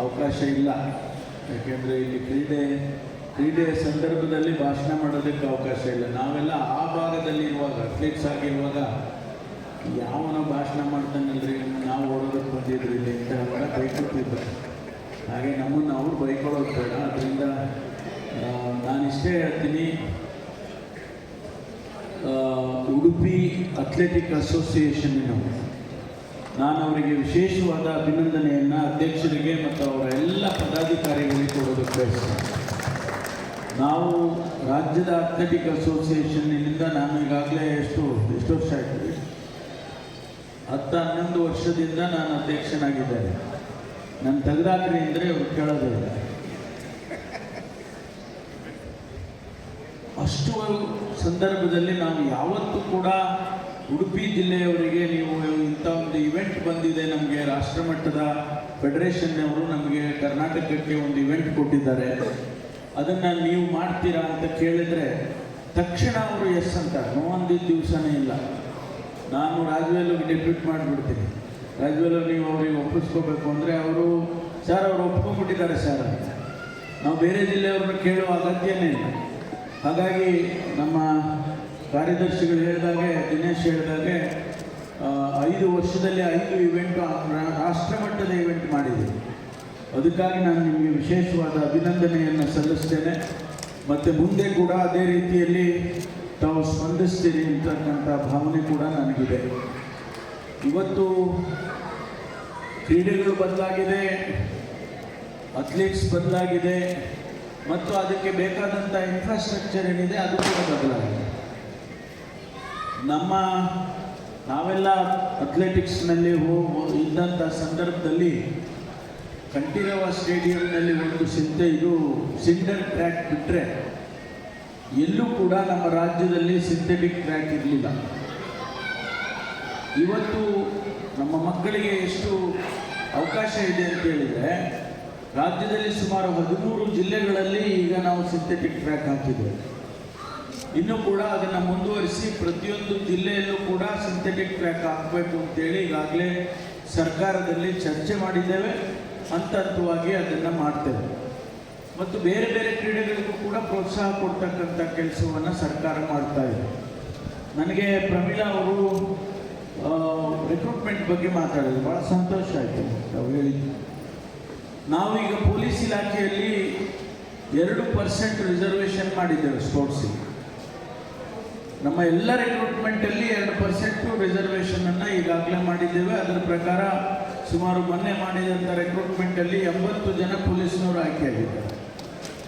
ಅವಕಾಶ ಇಲ್ಲ. ಯಾಕೆಂದರೆ ಇಲ್ಲಿ ಕ್ರೀಡೆ, ಕ್ರೀಡೆಯ ಸಂದರ್ಭದಲ್ಲಿ ಭಾಷಣ ಮಾಡೋದಕ್ಕೆ ಅವಕಾಶ ಇಲ್ಲ. ನಾವೆಲ್ಲ ಆ ಭಾಗದಲ್ಲಿ ಇರುವಾಗ ಅಥ್ಲೀಟ್ಸ್ ಆಗಿರುವಾಗ ಯಾವನ ಭಾಷಣ ಮಾಡ್ತಾನಲ್ರಿ ನಾವು ಓಡೋದಕ್ಕೆ ಬಂದಿದ್ರಿ ಇಲ್ಲಿ ಅಂತ ಅವಾಗ ಬೈಕೊಳ್ತಿದ್ರು. ಹಾಗೆ ನಮ್ಮನ್ನು ಅವರು ಬೈಕೊಳ್ಳೋದು ಬೇಡ. ಅದರಿಂದ ನಾನು ಇಷ್ಟೇ ಹೇಳ್ತೀನಿ ಉಡುಪಿ ಅಥ್ಲೆಟಿಕ್ ಅಸೋಸಿಯೇಷನ್ನಿನವರು ನಾನು ಅವರಿಗೆ ವಿಶೇಷವಾದ ಅಭಿನಂದನೆಯನ್ನು ಅಧ್ಯಕ್ಷರಿಗೆ ಮತ್ತು ಅವರ ಎಲ್ಲ ಪದಾಧಿಕಾರಿಗಳಿಗೆ ಕೊಡೋದಕ್ಕೆ ಬಯಸ್ತೇನೆ. ನಾವು ರಾಜ್ಯದ ಅಥ್ಲೆಟಿಕ್ ಅಸೋಸಿಯೇಷನ್ನಿಂದ ನಾನು ಈಗಾಗಲೇ ಎಷ್ಟು ಎಷ್ಟು ವರ್ಷ ಆಯ್ತು ಹತ್ತು ಹನ್ನೊಂದು ವರ್ಷದಿಂದ ನಾನು ಅಧ್ಯಕ್ಷನಾಗಿದ್ದೇನೆ. ನನ್ನ ತೆಗೆದಾಕ್ರಿ ಅಂದರೆ ಅವರು ಕೇಳೋದಿಲ್ಲ ಅಷ್ಟು ಸಂದರ್ಭದಲ್ಲಿ ನಾವು ಯಾವತ್ತೂ ಕೂಡ ಉಡುಪಿ ಜಿಲ್ಲೆಯವರಿಗೆ ನೀವು ಇಂಥ ಒಂದು ಇವೆಂಟ್ ಬಂದಿದೆ, ನಮಗೆ ರಾಷ್ಟ್ರಮಟ್ಟದ ಫೆಡರೇಷನ್ನವರು ನಮಗೆ ಕರ್ನಾಟಕಕ್ಕೆ ಒಂದು ಇವೆಂಟ್ ಕೊಟ್ಟಿದ್ದಾರೆ. ಅದನ್ನು ನೀವು ಮಾಡ್ತೀರಾ ಅಂತ ಕೇಳಿದರೆ, ತಕ್ಷಣ ಅವರು ಎಸ್ ಅಂತ ನೋವಂದಿದ್ದ ದಿವಸನೇ ಇಲ್ಲ. ನಾನು ರಾಜವೇಲಿಗೆ ಡೆಪ್ಯೂಟ್ ಮಾಡಿಬಿಡ್ತೀನಿ. ರಾಜವೇಲು ನೀವು ಅವ್ರಿಗೆ ಒಪ್ಪಿಸ್ಕೋಬೇಕು ಅಂದರೆ ಅವರು ಸರ್ ಅವರು ಒಪ್ಕೊಂಡ್ಬಿಟ್ಟಿದ್ದಾರೆ ಸರ್ ನಾವು ಬೇರೆ ಜಿಲ್ಲೆಯವ್ರನ್ನ ಕೇಳುವ ಅಗತ್ಯನೇ ಇಲ್ಲ. ಹಾಗಾಗಿ ನಮ್ಮ ಕಾರ್ಯದರ್ಶಿಗಳು ಹೇಳಿದಾಗೆ, ದಿನೇಶ್ ಹೇಳಿದಾಗೆ ಐದು ವರ್ಷದಲ್ಲಿ ಐದು ಇವೆಂಟ್ ರಾಷ್ಟ್ರಮಟ್ಟದ ಇವೆಂಟ್ ಮಾಡಿದೆ. ಅದಕ್ಕಾಗಿ ನಾನು ನಿಮಗೆ ವಿಶೇಷವಾದ ಅಭಿನಂದನೆಯನ್ನು ಸಲ್ಲಿಸ್ತೇನೆ. ಮತ್ತು ಮುಂದೆ ಕೂಡ ಅದೇ ರೀತಿಯಲ್ಲಿ ತಾವು ಸ್ಪಂದಿಸ್ತೀರಿ ಅಂತಕ್ಕಂಥ ಭಾವನೆ ಕೂಡ ನನಗಿದೆ. ಇವತ್ತು ಕ್ರೀಡೆಗಳು ಬದಲಾಗಿದೆ, ಅಥ್ಲೀಟ್ಸ್ ಬದಲಾಗಿದೆ, ಮತ್ತು ಅದಕ್ಕೆ ಬೇಕಾದಂಥ ಇನ್ಫ್ರಾಸ್ಟ್ರಕ್ಚರ್ ಏನಿದೆ ಅದು ಕೂಡ ಬದಲಾಗಿದೆ. ನಮ್ಮ ನಾವೆಲ್ಲ ಅಥ್ಲೆಟಿಕ್ಸ್ನಲ್ಲಿ ಇದ್ದಂಥ ಸಂದರ್ಭದಲ್ಲಿ ಕಂಠೀರವ ಸ್ಟೇಡಿಯಂನಲ್ಲಿ ಒಂದು ಸಿಂತೆ, ಇದು ಸಿಂಡರ್ ಟ್ರ್ಯಾಕ್ ಬಿಟ್ಟರೆ ಎಲ್ಲೂ ಕೂಡ ನಮ್ಮ ರಾಜ್ಯದಲ್ಲಿ ಸಿಂಥೆಟಿಕ್ ಟ್ರ್ಯಾಕ್ ಇರಲಿಲ್ಲ. ಇವತ್ತು ನಮ್ಮ ಮಕ್ಕಳಿಗೆ ಎಷ್ಟು ಅವಕಾಶ ಇದೆ ಅಂತ ಹೇಳಿದರೆ, ರಾಜ್ಯದಲ್ಲಿ ಸುಮಾರು ಹದಿಮೂರು ಜಿಲ್ಲೆಗಳಲ್ಲಿ ಈಗ ನಾವು ಸಿಂಥೆಟಿಕ್ ಟ್ರ್ಯಾಕ್ ಹಾಕಿದ್ದೇವೆ. ಇನ್ನು ಕೂಡ ಅದನ್ನು ಮುಂದುವರಿಸಿ ಪ್ರತಿಯೊಂದು ಜಿಲ್ಲೆಯಲ್ಲೂ ಕೂಡ ಸಿಂಥೆಟಿಕ್ ಟ್ರ್ಯಾಕ್ ಹಾಕಬೇಕು ಅಂತೇಳಿ ಈಗಾಗಲೇ ಸರ್ಕಾರದಲ್ಲಿ ಚರ್ಚೆ ಮಾಡಿದ್ದೇವೆ. ಹಂತ ಹಂತವಾಗಿ ಅದನ್ನು ಮಾಡ್ತೇವೆ. ಮತ್ತು ಬೇರೆ ಬೇರೆ ಕ್ರೀಡೆಗಳಿಗೂ ಕೂಡ ಪ್ರೋತ್ಸಾಹ ಕೊಡ್ತಕ್ಕಂಥ ಕೆಲಸವನ್ನು ಸರ್ಕಾರ ಮಾಡ್ತಾ ಇದೆ. ನನಗೆ ಪ್ರಮೀಳಾ ಅವರು ರಿಕ್ರೂಟ್ಮೆಂಟ್ ಬಗ್ಗೆ ಮಾತಾಡಿದ್ರು. ಭಾಳ ಸಂತೋಷ ಆಯಿತು ನಾವು ಹೇಳಿದ್ದು. ನಾವೀಗ ಪೊಲೀಸ್ ಇಲಾಖೆಯಲ್ಲಿ ಎರಡು ಪರ್ಸೆಂಟ್ ರಿಸರ್ವೇಷನ್ ಮಾಡಿದ್ದೇವೆ ಸ್ಪೋರ್ಟ್ಸಿಗೆ ನಮ್ಮ ಎಲ್ಲ ರಿಕ್ರೂಟ್ಮೆಂಟಲ್ಲಿ ಎರಡು ಪರ್ಸೆಂಟು ರಿಸರ್ವೇಷನನ್ನು ಈಗಾಗಲೇ ಮಾಡಿದ್ದೇವೆ. ಅದರ ಪ್ರಕಾರ ಸುಮಾರು ಮೊನ್ನೆ ಮಾಡಿದಂಥ ರಿಕ್ರೂಟ್ಮೆಂಟಲ್ಲಿ ಎಂಬತ್ತು ಜನ ಪೊಲೀಸ್ನವರು ಆಯ್ಕೆಯಾಗಿದ್ದಾರೆ.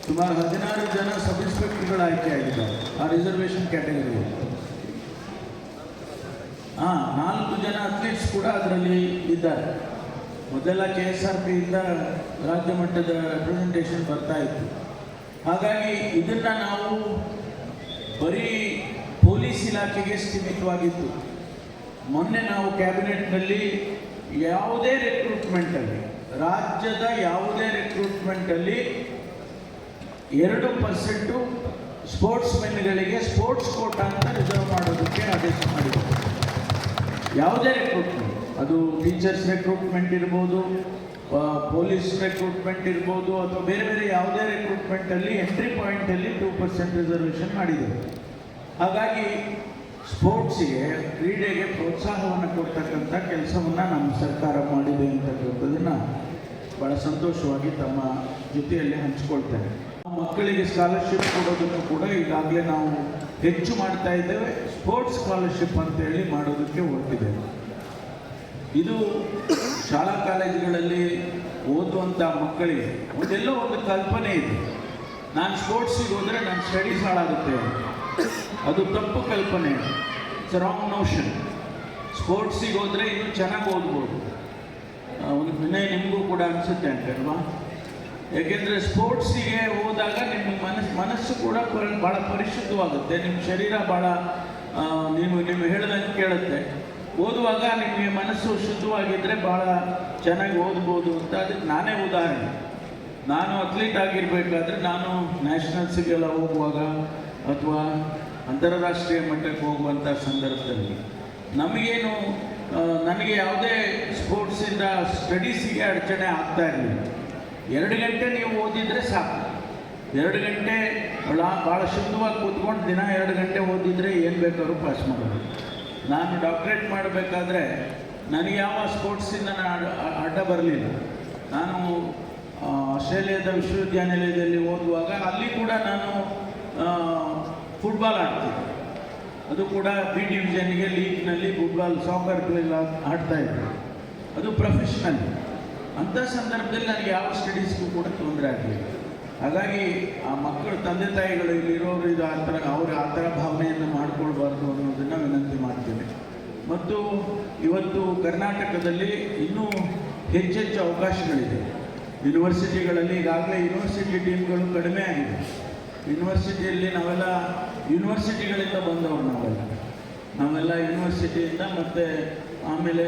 ಸುಮಾರು ಹದಿನಾರು ಜನ ಸಬ್ ಇನ್ಸ್ಪೆಕ್ಟರ್ಗಳು ಆಯ್ಕೆಯಾಗಿದ್ದಾರೆ ಆ ರಿಸರ್ವೇಷನ್ ಕ್ಯಾಟಗರಿಯಲ್ಲಿ ಹಾಂ, ನಾಲ್ಕು ಜನ ಅಥ್ಲೀಟ್ಸ್ ಕೂಡ ಅದರಲ್ಲಿ ಇದ್ದಾರೆ. ಮೊದಲ ಕೆ ಎಸ್ ಆರ್ ಪಿಯಿಂದ ರಾಜ್ಯ ಮಟ್ಟದ ರೆಪ್ರೆಸೆಂಟೇಷನ್ ಬರ್ತಾ ಇತ್ತು. ಹಾಗಾಗಿ ಇದನ್ನು ನಾವು ಬರೀ ಪೊಲೀಸ್ ಇಲಾಖೆಗೆ ಸೀಮಿತವಾಗಿತ್ತು. ಮೊನ್ನೆ ನಾವು ಕ್ಯಾಬಿನೆಟ್ನಲ್ಲಿ ಯಾವುದೇ ರಿಕ್ರೂಟ್ಮೆಂಟಲ್ಲಿ, ರಾಜ್ಯದ ಯಾವುದೇ ರಿಕ್ರೂಟ್ಮೆಂಟಲ್ಲಿ ಎರಡು ಪರ್ಸೆಂಟು ಸ್ಪೋರ್ಟ್ಸ್ ಮೆನ್ಗಳಿಗೆ ಸ್ಪೋರ್ಟ್ಸ್ ಕೋಟಾ ಅಂತ ರಿಸರ್ವ್ ಮಾಡೋದಕ್ಕೆ ಆದೇಶ ಮಾಡಿದ್ದಾರೆ ಯಾವುದೇ ರಿಕ್ರೂಟ್ಮೆಂಟ್, ಅದು ಟೀಚರ್ಸ್ ರಿಕ್ರೂಟ್ಮೆಂಟ್ ಇರ್ಬೋದು ಪೊಲೀಸ್ ರಿಕ್ರೂಟ್ಮೆಂಟ್ ಇರ್ಬೋದು, ಅಥವಾ ಬೇರೆ ಬೇರೆ ಯಾವುದೇ ರಿಕ್ರೂಟ್ಮೆಂಟಲ್ಲಿ ಎಂಟ್ರಿ ಪಾಯಿಂಟಲ್ಲಿ ಟೂ ಪರ್ಸೆಂಟ್ ರಿಸರ್ವೇಷನ್ ಮಾಡಿದ್ದಾರೆ ಹಾಗಾಗಿ ಸ್ಪೋರ್ಟ್ಸಿಗೆ, ಕ್ರೀಡೆಗೆ ಪ್ರೋತ್ಸಾಹವನ್ನು ಕೊಡ್ತಕ್ಕಂಥ ಕೆಲಸವನ್ನು ನಮ್ಮ ಸರ್ಕಾರ ಮಾಡಿದೆ ಅಂತಕ್ಕಂಥದ್ದನ್ನು ಭಾಳ ಸಂತೋಷವಾಗಿ ತಮ್ಮ ಜೊತೆಯಲ್ಲಿ ಹಂಚ್ಕೊಳ್ತೇನೆ ಮಕ್ಕಳಿಗೆ ಸ್ಕಾಲರ್ಶಿಪ್ ಕೊಡೋದನ್ನು ಕೂಡ ಈಗಾಗಲೇ ನಾವು ಹೆಚ್ಚು ಮಾಡ್ತಾ ಇದ್ದೇವೆ. ಸ್ಪೋರ್ಟ್ಸ್ ಸ್ಕಾಲರ್ಶಿಪ್ ಅಂತೇಳಿ ಮಾಡೋದಕ್ಕೆ ಹೊರಟಿದ್ದೇವೆ ಇದು ಶಾಲಾ ಕಾಲೇಜುಗಳಲ್ಲಿ ಓದುವಂಥ ಮಕ್ಕಳಿಗೆ ಒಂದೆಲ್ಲೋ ಒಂದು ಕಲ್ಪನೆ ಇದೆ. ನಾನು ಸ್ಪೋರ್ಟ್ಸಿಗೆ ಹೋದರೆ ನನ್ನ ಸ್ಟಡೀಸ್ ಹಾಳಾಗುತ್ತೆ. ಅದು ತಪ್ಪು ಕಲ್ಪನೆ. ಇಟ್ಸ್ ರಾಂಗ್ ನೋಷನ್ ಸ್ಪೋರ್ಟ್ಸಿಗೆ ಹೋದರೆ ಇನ್ನೂ ಚೆನ್ನಾಗಿ ಓದ್ಬೋದು. ಒಂದು ವಿನಯ ನಿಮಗೂ ಕೂಡ ಅನಿಸುತ್ತೆ ಅಂತ ಅಲ್ವಾ ಯಾಕೆಂದರೆ ಸ್ಪೋರ್ಟ್ಸಿಗೆ ಹೋದಾಗ ನಿಮ್ಮ ಮನಸ್ಸು ಮನಸ್ಸು ಕೂಡ ಪರಿ- ಭಾಳ ಪರಿಶುದ್ಧವಾಗುತ್ತೆ. ನಿಮ್ಮ ಶರೀರ ಭಾಳ ನೀವು ನೀವು ಹೇಳ್ದಂಗೆ ಕೇಳುತ್ತೆ. ಓದುವಾಗ ನಿಮಗೆ ಮನಸ್ಸು ಶುದ್ಧವಾಗಿದ್ದರೆ ಭಾಳ ಚೆನ್ನಾಗಿ ಓದ್ಬೋದು ಅಂತ ಅದಕ್ಕೆ ನಾನೇ ಉದಾಹರಣೆ. ನಾನು ಅಥ್ಲೀಟ್ ಆಗಿರಬೇಕಾದ್ರೆ ನಾನು ನ್ಯಾಷನಲ್ಸಿಗೆಲ್ಲ ಹೋಗುವಾಗ ಅಥವಾ ಅಂತಾರಾಷ್ಟ್ರೀಯ ಮಟ್ಟಕ್ಕೆ ಹೋಗುವಂಥ ಸಂದರ್ಭದಲ್ಲಿ ನಮಗೇನು ನನಗೆ ಯಾವುದೇ ಸ್ಪೋರ್ಟ್ಸಿಂದ ಸ್ಟಡೀಸಿಗೆ ಅಡಚಣೆ ಆಗ್ತಾ ಇರಲಿಲ್ಲ. ಎರಡು ಗಂಟೆ ನೀವು ಓದಿದರೆ ಸಾಕು. ಎರಡು ಗಂಟೆ ಭಾಳ ಶುದ್ಧವಾಗಿ ಕೂತ್ಕೊಂಡು ದಿನ ಎರಡು ಗಂಟೆ ಓದಿದರೆ ಏನು ಬೇಕಾದ್ರೂ ಪಾಸ್ ಮಾಡೋದು ನಾನು ಡಾಕ್ಟ್ರೇಟ್ ಮಾಡಬೇಕಾದ್ರೆ ನನಗೆ ಯಾವ ಸ್ಪೋರ್ಟ್ಸಿಂದ ನಾನು ಅಡ್ಡ ಬರಲಿಲ್ಲ. ನಾನು ಆಸ್ಟ್ರೇಲಿಯಾದ ವಿಶ್ವವಿದ್ಯಾನಿಲಯದಲ್ಲಿ ಓದುವಾಗ ಅಲ್ಲಿ ಕೂಡ ನಾನು ಫುಟ್ಬಾಲ್ ಆಡ್ತಿದ್ದೆ ಅದು ಕೂಡ ಬಿ ಡಿವಿಷನ್ಗೆ ಲೀಗ್ನಲ್ಲಿ ಫುಟ್ಬಾಲ್ ಸಾಕರ್ ಆಡ್ತಾ ಇದ್ದೆ ಅದು ಪ್ರೊಫೆಷ್ನಲ್ ಅಂಥ ಸಂದರ್ಭದಲ್ಲಿ ನನಗೆ ಯಾವ ಸ್ಟಡೀಸ್ಗೂ ಕೂಡ ತೊಂದರೆ ಆಗಲಿಲ್ಲ. ಹಾಗಾಗಿ ಆ ಮಕ್ಕಳು, ತಂದೆ ತಾಯಿಗಳು ಇಲ್ಲಿರೋರು ಇದು ಆ ಥರ, ಅವರು ಆ ಥರ ಭಾವನೆಯನ್ನು ಮಾಡಿಕೊಳ್ಬಾರ್ದು ಅನ್ನೋದನ್ನು ವಿನಂತಿ ಮಾಡ್ತೇನೆ. ಮತ್ತು ಇವತ್ತು ಕರ್ನಾಟಕದಲ್ಲಿ ಇನ್ನೂ ಹೆಚ್ಚೆಚ್ಚು ಅವಕಾಶಗಳಿದೆ. ಯೂನಿವರ್ಸಿಟಿಗಳಲ್ಲಿ ಈಗಾಗಲೇ ಯೂನಿವರ್ಸಿಟಿ ಟೀಮ್ಗಳು ಕಡಿಮೆ ಆಗಿದೆ. ಯೂನಿವರ್ಸಿಟಿಯಲ್ಲಿ ನಾವೆಲ್ಲ ಯೂನಿವರ್ಸಿಟಿಗಳಿಂದ ಬಂದವರು ನಾವೆಲ್ಲ. ನಾವೆಲ್ಲ ಯೂನಿವರ್ಸಿಟಿಯಿಂದ ಮತ್ತು ಆಮೇಲೆ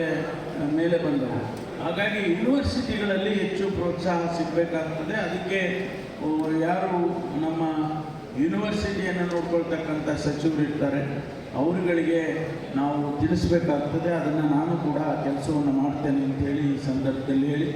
ಮೇಲೆ ಬಂದವರು. ಹಾಗಾಗಿ ಯೂನಿವರ್ಸಿಟಿಗಳಲ್ಲಿ ಹೆಚ್ಚು ಪ್ರೋತ್ಸಾಹ ಸಿಗಬೇಕಾಗ್ತದೆ. ಅದಕ್ಕೆ ಯಾರು ನಮ್ಮ ಯೂನಿವರ್ಸಿಟಿಯನ್ನು ನೋಡ್ಕೊಳ್ತಕ್ಕಂಥ ಸಚಿವರು ಇರ್ತಾರೆ, ಅವರುಗಳಿಗೆ ನಾವು ತಿಳಿಸ್ಬೇಕಾಗ್ತದೆ. ಅದನ್ನು ನಾನು ಕೂಡ ಕೆಲಸವನ್ನು ಮಾಡ್ತೇನೆ ಅಂತೇಳಿ ಈ ಸಂದರ್ಭದಲ್ಲಿ ಹೇಳಿ.